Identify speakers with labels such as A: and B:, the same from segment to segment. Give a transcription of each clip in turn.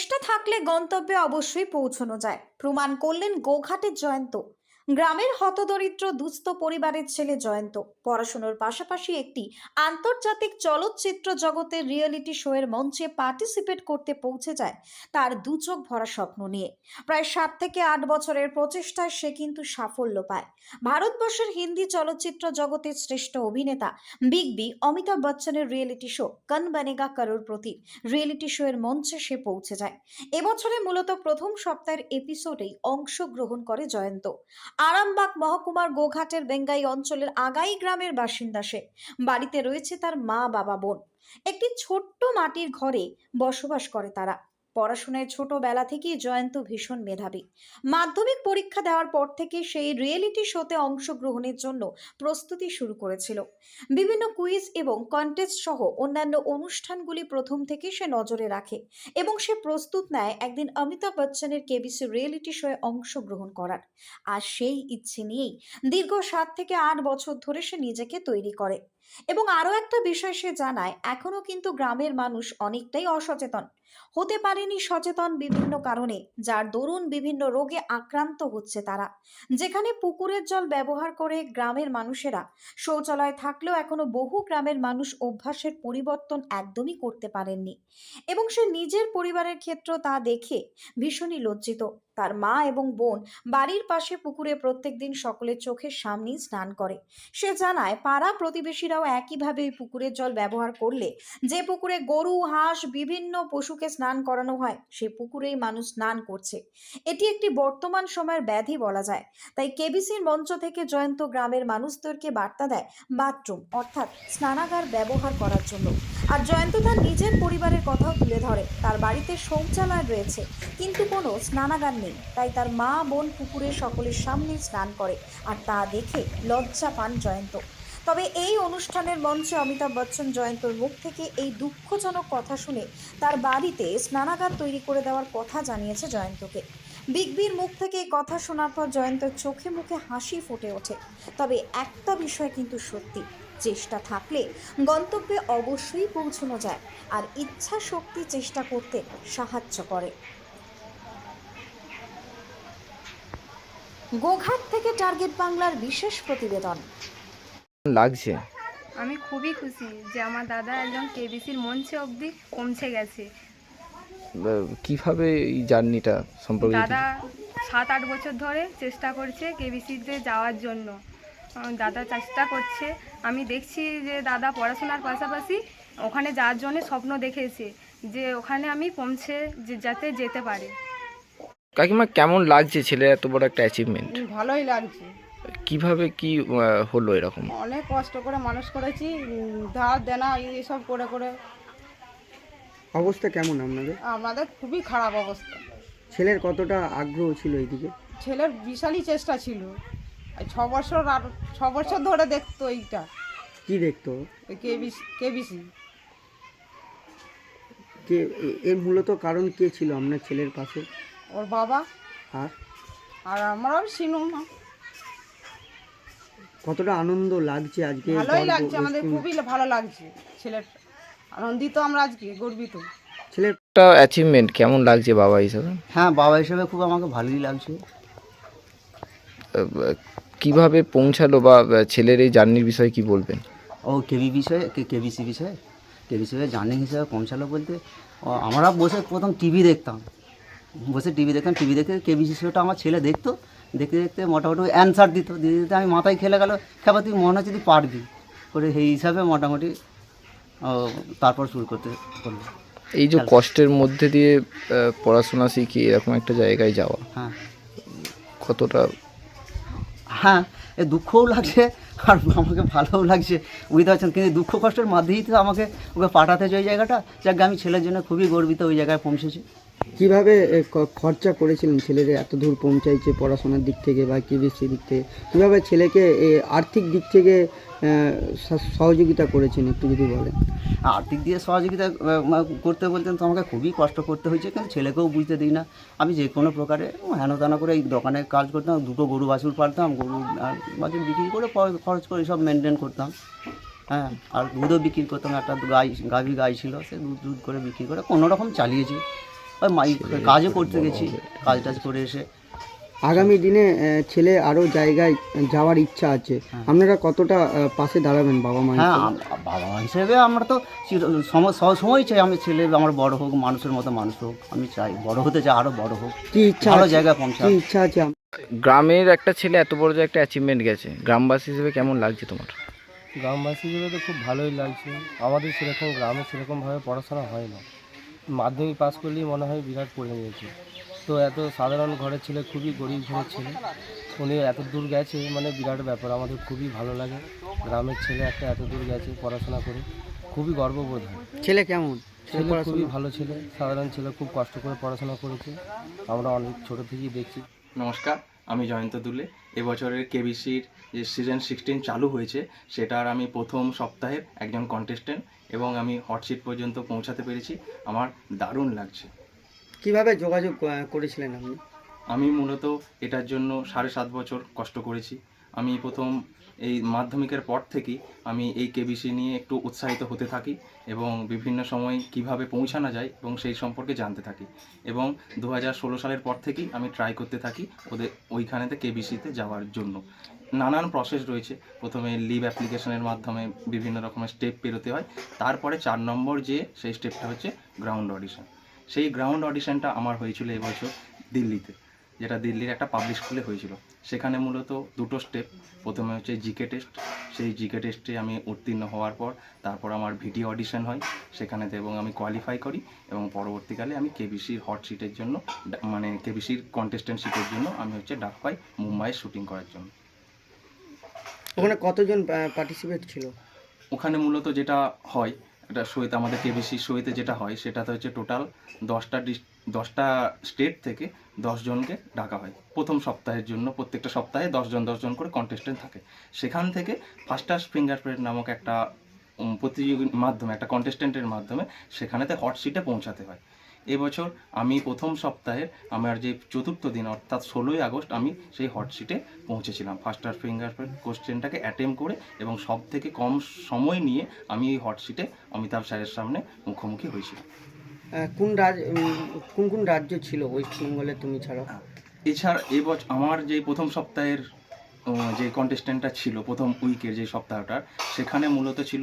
A: চেষ্টা থাকলে গন্তব্যে অবশ্যই পৌঁছানো যায়। প্রমাণ করলেন গোঘাটের জয়ন্ত। গ্রামের হতদরিদ্র দুস্থ পরিবারের ছেলে জয়ন্ত। পড়াশোনার পাশাপাশি একটি আন্তর্জাতিক চলচ্চিত্র জগতের রিয়েলিটি শোয়ের মঞ্চে পার্টিসিপেট করতে পৌঁছে যায় তার দু চোখ ভরা স্বপ্ন নিয়ে। প্রায় সাত থেকে আট বছরের প্রচেষ্টায় সে কিন্তু সাফল্য পায়। ভারতবর্ষের হিন্দি চলচ্চিত্র জগতের শ্রেষ্ঠ অভিনেতা বিগ বি অমিতাভ বচ্চনের রিয়েলিটি শো কন বানেগা করোর প্রতি রিয়েলিটি শো এর মঞ্চে সে পৌঁছে যায়। এবছরে মূলত প্রথম সপ্তাহের এপিসোডেই অংশগ্রহণ করে জয়ন্ত। আরামবাগ মহকুমার গোঘাটের বেঙ্গাই অঞ্চলের আগাই গ্রামের বাসিন্দা সে। বাড়িতে রয়েছে তার মা, বাবা, বোন। একটি ছোট্ট মাটির ঘরে বসবাস করে তারা। পড়াশোনায় ছোটবেলা থেকেই জয়ন্ত ভীষণ মেধাবী। মাধ্যমিক পরীক্ষা দেওয়ার পর থেকে সেই রিয়েলিটি শোতে অংশগ্রহণের জন্য প্রস্তুতি শুরু করেছিল। বিভিন্ন কুইজ এবং কন্টেস্ট সহ অন্যান্য অনুষ্ঠানগুলি প্রথম থেকে সে নজরে রাখে এবং সে প্রস্তুত নেয় একদিন অমিতাভ বচ্চনের কেবিসি রিয়েলিটি শোয়ে অংশগ্রহণ করার। আর সেই ইচ্ছে নিয়েই দীর্ঘ সাত থেকে আট বছর ধরে সে নিজেকে তৈরি করে। এবং আরও একটা বিষয় সে জানায় এখনও কিন্তু গ্রামের মানুষ অনেকটাই অসচেতন। হতে পারেনি সচেতন বিভিন্ন কারণে, যার দরুন বিভিন্ন রোগে আক্রান্ত হচ্ছে তারা। যেখানে পুকুরের জল ব্যবহার করে গ্রামের মানুষেরা, শৌচালয় থাকলেও এখনও বহু গ্রামের মানুষ অভ্যাসের পরিবর্তন একদমই করতে পারেননি। এবং সে নিজের পরিবারের ক্ষেত্র তা দেখে ভীষণই লজ্জিত। তার মা এবং বোন বাড়ির পাশে পুকুরে প্রত্যেকদিন সকলের চোখের সামনেই স্নান করে। সে জানায়, পাড়া প্রতিবেশীরাও একইভাবে ওই পুকুরের জল ব্যবহার করলে যে পুকুরে গরু, হাঁস, বিভিন্ন পশুকে স্নান করানো হয়, সে পুকুরেই মানুষ স্নান করছে। এটি একটি বর্তমান সময়ের ব্যাধি বলা যায়। তাই কেবিসির মঞ্চ থেকে জয়ন্ত গ্রামের মানুষদেরকে বার্তা দেয় বাথরুম, অর্থাৎ স্নানাগার ব্যবহার করার জন্য। আর জয়ন্ত তার নিজের পরিবারের কথাও তুলে ধরে। তার বাড়িতে শৌচালয় রয়েছে, কিন্তু কোনো স্নানাগার নেই। তাই তার মা, বোন পুকুরে সকলের সামনে স্নান করে, আর তা দেখে লজ্জা পান জয়ন্ত। তবে এই অনুষ্ঠানের মঞ্চে অমিতাভ বচ্চন জয়ন্তর মুখ থেকে এই দুঃখজনক কথা শুনে তার বাড়িতে স্নানাগার তৈরি করে দেওয়ার কথা জানিয়েছে জয়ন্তকে। বিগ বির মুখ থেকে কথা শোনার পর জয়ন্তর চোখে মুখে হাসি ফুটে ওঠে। তবে একটা বিষয় কিন্তু সত্যি, চেষ্টা থাকলে গন্তব্যে অবশ্যই পৌঁছানো যায় আর ইচ্ছা শক্তি চেষ্টা করতে সাহায্য করে। গোঘাট থেকে টার্গেট বাংলার বিশেষ প্রতিবেদন।
B: লাগছে?
C: আমি খুবই খুশি যে আমার দাদা একজন কেবিসির মঞ্চে অবধি পৌঁছে গেছে।
B: কীভাবে এই জার্নিটা সম্পর্কে
C: দাদা সাত আট বছর ধরে চেষ্টা করছে কেবিসিতে যাওয়ার জন্য। দাদা চেষ্টা করছে। আমি দেখছি যে দাদা পড়াশোনার পাশাপাশি ওখানে যাওয়ার জন্য স্বপ্ন দেখেছে যে ওখানে আমি পৌঁছে যে যাতে যেতে পারি।
B: কাকিমা কেমন লাগছে ছেলের এত বড় একটা অ্যাচিভমেন্ট
D: ভালোই লাগছে।
B: কীভাবে কি হলো এরকম?
D: অনেক কষ্ট করে মানুষ করেছি ধার দেনা এইসব করে করে।
E: অবস্থা কেমন আপনাদের?
D: আমাদের খুবই খারাপ অবস্থা।
E: ছেলের কতটা আগ্রহ ছিল এইদিকে?
D: ছেলের বিশালই চেষ্টা ছিল। আর ছ বছর আর ছ বছর ধরে দেখতো এইটা।
E: কি দেখতো?
D: KBC KBC.
E: কে এ- এর মূলত কারণ কে ছিল আপনার ছেলের পাশে?
D: ওর বাবা
E: আর?
D: আর আমরাও ছিলাম না
E: কতটা আনন্দ লাগছে আজকে
D: ভালোই লাগছে আমাদের খুবই ভালো লাগছে ছেলের আনন্দিত আমরা আজকে গর্বিত।
E: ছেলের
B: একটা অ্যাচিভমেন্ট কেমন লাগছে বাবা হিসাবে?
F: হ্যাঁ বাবা হিসেবে খুব আমাকে ভালোই লাগছে।
B: কীভাবে পৌঁছালো বা ছেলের এই জার্নির বিষয়ে কি বলবেন?
F: ও কেবি বিষয়ে কে কেবিসি বিষয়ে? কেবিসি বিষয়ে জার্নি হিসেবে পৌঁছালো বলতে ও, আমরা বসে প্রথম টিভি দেখতাম। বসে টিভি দেখতাম টিভি দেখে কেবিসি শোটা আমার ছেলে দেখতো। দেখতে দেখতে মোটামুটি অ্যান্সার দিত। দিতে দিতে আমি মাথায় খেলে গেল খেবা তুই মনে হচ্ছে তুই পারবি। করে সেই হিসাবে মোটামুটি তারপর শুরু করতে করল।
B: এই যে কষ্টের মধ্যে দিয়ে পড়াশোনা শিখি এরকম একটা জায়গায় যাওয়া
F: হ্যাঁ।
B: কতটা?
F: হ্যাঁ এ দুঃখও লাগছে আর আমাকে ভালোও লাগছে বুঝতে পারছেন? কিন্তু দুঃখ কষ্টের মাধ্যমেই তো আমাকে ওকে পাঠাতে ওই জায়গাটা। যাক আমি ছেলের জন্য খুবই গর্বিত ওই জায়গায় পৌঁছেছি।
E: কীভাবে খরচা করেছিলেন ছেলের এত দূর পৌঁছাইছে পড়াশোনার দিক থেকে বা কেবিসি দিক থেকে? কীভাবে ছেলেকে আর্থিক দিক থেকে সহযোগিতা করেছেন একটু যদি বলেন?
F: আর্থিক দিয়ে সহযোগিতা করতে বলতেন তো আমাকে খুবই কষ্ট করতে হয়েছে, কিন্তু ছেলেকেও বুঝতে দিই না। আমি যে কোনো প্রকারে হেন তেন করে এই দোকানে কাজ করতাম, দুটো গরু বাছুর পালতাম, গরু বাছুর বিক্রি করে খরচ করে সব মেনটেন করতাম। হ্যাঁ আর দুধও বিক্রি করতাম, একটা গাই, গাভী গাই ছিল, সে দুধ দুধ করে বিক্রি করে কোনো রকম চালিয়েছি। ওই মাই কাজও করতে গেছি কাজ টাজ করে এসে।
E: আগামী দিনে ছেলে আরও জায়গায় যাওয়ার ইচ্ছা আছে। আপনারা কতটা পাশে দাঁড়াবেন বাবা মা
F: হ্যাঁ বাবা মা হিসেবে আমরা তো চির- সম- সব সময় চাই আমি ছেলে আমার বড় হোক মানুষের মতো মানুষ হোক আমি চাই। বড় হতে চাই আরও বড় হোক।
E: কি ইচ্ছা
F: ভালো জায়গা পৌঁছা
E: কি ইচ্ছা আছে?
B: গ্রামের একটা ছেলে এত বড় যে একটা অ্যাচিভমেন্ট গেছে। গ্রামবাসী হিসেবে কেমন লাগছে তোমার?
G: গ্রামবাসী হিসেবে তো খুব ভালোই লাগছে। আমাদের সেরকম গ্রামে সেরকমভাবে পড়াশোনা হয় না। মাধ্যমিক পাস করলেই মনে হয় বিরাট পড়ে নিয়েছে। তো এত সাধারণ ঘরের ছেলে খুবই গরিব ঘরের ছেলে। উনি এত দূর গেছে মানে বিরাট ব্যাপার আমাদের খুবই ভালো লাগে। গ্রামের ছেলে একটা এত দূর গেছে পড়াশোনা করে খুবই গর্ববোধ হয়।
E: ছেলে কেমন? ছেলে
G: ছেলে খুবই ভালো ছেলে সাধারণ ছেলে খুব কষ্ট করে পড়াশোনা করেছে। আমরা অনেক ছোটো থেকেই দেখছি।
H: নমস্কার আমি জয়ন্ত দুলে। এবছরের কেবিসির যে সিজন সিক্সটিন চালু হয়েছে সেটার আমি প্রথম সপ্তাহের একজন কন্টেস্টেন্ট এবং আমি হটশিট পর্যন্ত পৌঁছাতে পেরেছি। আমার দারুণ লাগছে।
E: কীভাবে যোগাযোগ করেছিলেন আপনি?
H: আমি মূলত এটার জন্য সাড়ে সাত বছর কষ্ট করেছি। আমি প্রথম এই মাধ্যমিকের পর থেকেই আমি এই কেবিসি নিয়ে একটু উৎসাহিত হতে থাকি এবং বিভিন্ন সময় কীভাবে পৌঁছানো যায় এবং সেই সম্পর্কে জানতে থাকি এবং দু ষোলো সালের পর থেকেই আমি ট্রাই করতে থাকি ওদের ওইখানেতে কেবিসিতে যাওয়ার জন্য। নানান প্রসেস রয়েছে। প্রথমে লিভ অ্যাপ্লিকেশনের মাধ্যমে বিভিন্ন রকমের স্টেপ পেরোতে হয়। তারপরে চার নম্বর যে, সেই স্টেপটা হচ্ছে গ্রাউন্ড অডিশন সেই গ্রাউন্ড অডিশনটা আমার হয়েছিল এবছর দিল্লিতে, যেটা দিল্লির একটা পাবলিক স্কুলে হয়েছিল। সেখানে মূলত দুটো স্টেপ প্রথমে হচ্ছে জিকে টেস্ট সেই জিকে টেস্টে আমি উত্তীর্ণ হওয়ার পর তারপর আমার ভিডিও অডিশন হয়। সেখানেতে এবং আমি কোয়ালিফাই করি এবং পরবর্তীকালে আমি কেবিসির হট সিটের জন্য মানে কেবিসির কন্টেস্টেন্ট সিটের জন্য আমি হচ্ছে ডাক পাই মুম্বাইয়ে শুটিং করার জন্য।
E: ওখানে কতজন পার্টিসিপেট ছিল?
H: ওখানে মূলত যেটা হয় এটা শোয়েতে, আমাদের কেবিসি শোয়েতে যেটা হয়, সেটাতে হচ্ছে টোটাল দশটা দশটা স্টেট থেকে দশজনকে ডাকা হয়। প্রথম সপ্তাহের জন্য, প্রত্যেকটা সপ্তাহে দশজন দশজন করে কন্টেস্টেন্ট থাকে। সেখান থেকে ফাস্টার্স ফিঙ্গারপ্রিন্ট নামক একটা প্রতিযোগীর মাধ্যমে, একটা কন্টেস্টেন্টের মাধ্যমে, সেখানেতে হট সিটে পৌঁছাতে হয়। এবছর আমি প্রথম সপ্তাহের আমার যে চতুর্থ দিন অর্থাৎ ষোলোই আগস্ট আমি সেই হট সিটে পৌঁছেছিলাম। ফাস্টার ফিঙ্গারপ্রিন্ট কোশ্চেনটাকে অ্যাটেম্প করে এবং সব থেকে কম সময় নিয়ে আমি এই হট সিটে অমিতাভ স্যারের সামনে মুখোমুখি হয়েছিলাম।
E: কোন রাজ কোন কোন রাজ্য ছিল ওয়েস্ট বেঙ্গলে তুমি ছাড়া
H: এছাড়া এবছর আমার যে প্রথম সপ্তাহের যে কন্টেস্টেন্টটা ছিল প্রথম উইকের যে সপ্তাহটার সেখানে মূলত ছিল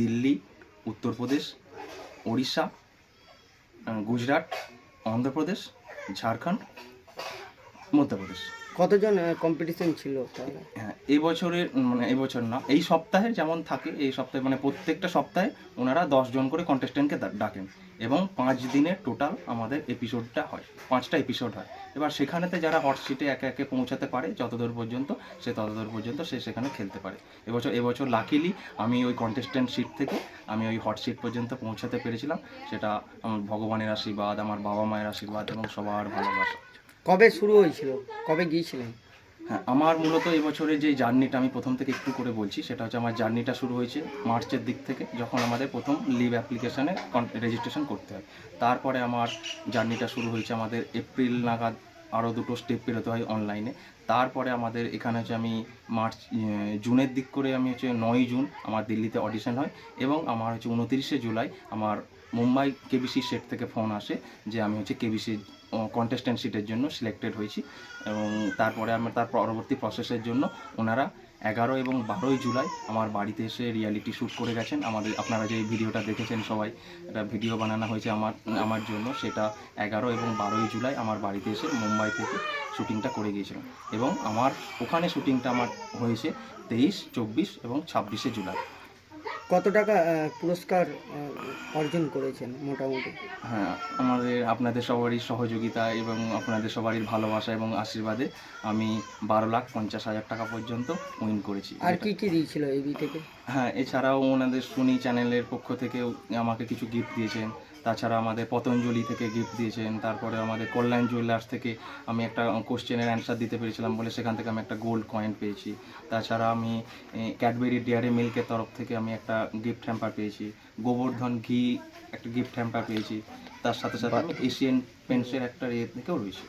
H: দিল্লি উত্তরপ্রদেশ ওড়িশা গুজরাট অন্ধ্রপ্রদেশ ঝাড়খণ্ড মধ্যপ্রদেশ।
E: কতজন কম্পিটিশন ছিল তাহলে?
H: হ্যাঁ এই বছরের মানে এই বছর না, এই সপ্তাহে যেমন থাকে, এই সপ্তাহে মানে প্রত্যেকটা সপ্তাহে ওনারা জন করে কন্টেস্টেন্টকে ডাকেন এবং পাঁচ দিনের টোটাল আমাদের এপিসোডটা হয়, পাঁচটা এপিসোড হয়। এবার সেখানেতে যারা হট সিটে একে একে পৌঁছাতে পারে, যতদূর পর্যন্ত, সে ততদূর পর্যন্ত সে সেখানে খেলতে পারে। এবছর এবছর লাকিলি আমি ওই কন্টেস্টেন্ট সিট থেকে, আমি ওই হট সিট পর্যন্ত পৌঁছাতে পেরেছিলাম। সেটা আমার ভগবানের আশীর্বাদ, আমার বাবা মায়ের আশীর্বাদ এবং সবার ভালোবাসা।
E: কবে শুরু হয়েছিল? কবে গিয়েছিলেন?
H: হ্যাঁ আমার মূলত এই বছরের যে জার্নিটা আমি প্রথম থেকে একটু করে বলছি, সেটা হচ্ছে আমার জার্নিটা শুরু হয়েছে মার্চের দিক থেকে, যখন আমাদের প্রথম লিভ অ্যাপ্লিকেশানে রেজিস্ট্রেশন করতে হয়। তারপরে আমার জার্নিটা শুরু হয়েছে আমাদের এপ্রিল নাগাদ, আরও দুটো স্টেপ পেরোতে হয় অনলাইনে তারপরে আমাদের এখানে হচ্ছে আমি মার্চ জুনের দিক করে আমি হচ্ছে নয় জুন আমার দিল্লিতে অডিশন হয় এবং আমার হচ্ছে উনতিরিশে জুলাই আমার মুম্বাই কেবিসি সেট থেকে ফোন আসে যে আমি হচ্ছে কেবিসি কন্টেস্ট্যান্ট সিটের জন্য সিলেক্টেড হয়েছি এবং তারপরে আমার তার পরবর্তী প্রসেসের জন্য ওনারা এগারো এবং বারোই জুলাই আমার বাড়িতে এসে রিয়ালিটি শ্যুট করে গেছেন। আমাদের, আপনারা যে ভিডিওটা দেখেছেন সবাই, একটা ভিডিও বানানো হয়েছে আমার আমার জন্য। সেটা এগারো এবং বারোই জুলাই আমার বাড়িতে এসে মুম্বাই থেকে শ্যুটিংটা করে গিয়েছিলাম। এবং আমার ওখানে শ্যুটিংটা আমার হয়েছে তেইশ, চব্বিশ এবং ছাব্বিশে জুলাই।
E: কত টাকা পুরস্কার অর্জন করেছেন মোটামুটি?
H: হ্যাঁ আমাদের আপনাদের সবারই সহযোগিতা এবং আপনাদের সবারই ভালোবাসা এবং আশীর্বাদে আমি বারো লাখ পঞ্চাশ হাজার টাকা পর্যন্ত উইন করেছি।
E: আর কি কি দিয়েছিল এবি থেকে?
H: হ্যাঁ এছাড়াও ওনাদের সুনি চ্যানেলের পক্ষ থেকেও আমাকে কিছু গিফট দিয়েছেন। তাছাড়া আমাদের পতঞ্জলি থেকে গিফট দিয়েছেন তারপরে আমাদের কল্যাণ জুয়েলার্স থেকে আমি একটা কোশ্চেনের অ্যান্সার দিতে পেরেছিলাম বলে সেখান থেকে আমি একটা গোল্ড কয়েন পেয়েছি। তাছাড়া আমি ক্যাডবেরি ডেয়ারি মিল্কের তরফ থেকে আমি একটা গিফট হ্যাম্পার পেয়েছি। গোবর্ধন ঘি একটা গিফট হ্যাম্পার পেয়েছি। তার সাথে সাথে আমি এশিয়ান পেন্টসের একটা ইয়ে থেকেও রয়েছি।